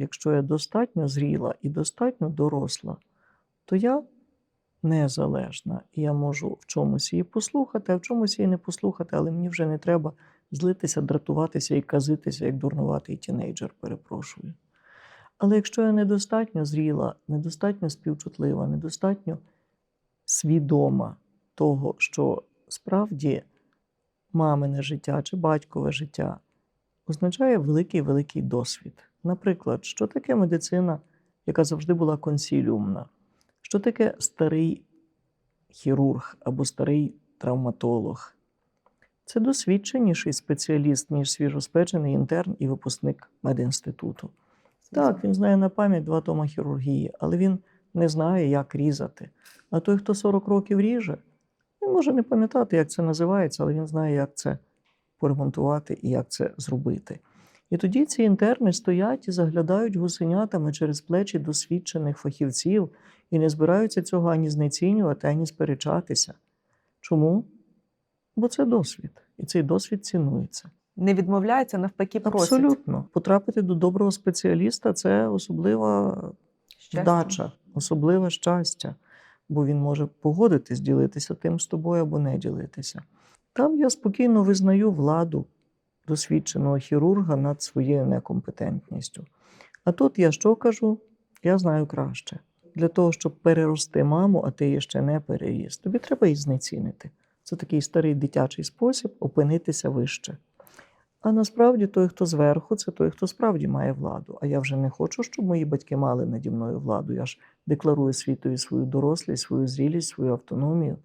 якщо я достатньо зріла і достатньо доросла, то я незалежна. І я можу в чомусь її послухати, а в чомусь її не послухати, але мені вже не треба злитися, дратуватися і казитися, як дурнуватий тінейджер, перепрошую. Але якщо я недостатньо зріла, недостатньо співчутлива, недостатньо свідома того, що справді мамине життя чи батькове життя означає великий великий досвід. Наприклад, що таке медицина, яка завжди була консіліумна, що таке старий хірург або старий травматолог. Це досвідченіший спеціаліст, ніж свіжоспечений інтерн і випускник медінституту. Так, він знає на пам'ять два тома хірургії, але він не знає, як різати. А той, хто 40 років ріже, він може не пам'ятати, як це називається, але він знає, як це поремонтувати і як це зробити. І тоді ці інтерни стоять і заглядають гусенятами через плечі досвідчених фахівців і не збираються цього ані знецінювати, ані сперечатися. Чому? Бо це досвід, і цей досвід цінується. Не відмовляється, навпаки, просить. Абсолютно. Потрапити до доброго спеціаліста це особлива Щастя. вдача, особливе щастя, бо він може погодитись, ділитися тим з тобою або не ділитися. Там я спокійно визнаю владу досвідченого хірурга над своєю некомпетентністю. А тут я що кажу? Я знаю краще. Для того, щоб перерости маму, а ти її ще не переріс, тобі треба її знецінити. Це такий старий дитячий спосіб опинитися вище. А насправді той, хто зверху, це той, хто справді має владу. А я вже не хочу, щоб мої батьки мали наді мною владу. Я ж декларую світові свою дорослість, свою зрілість, свою автономію.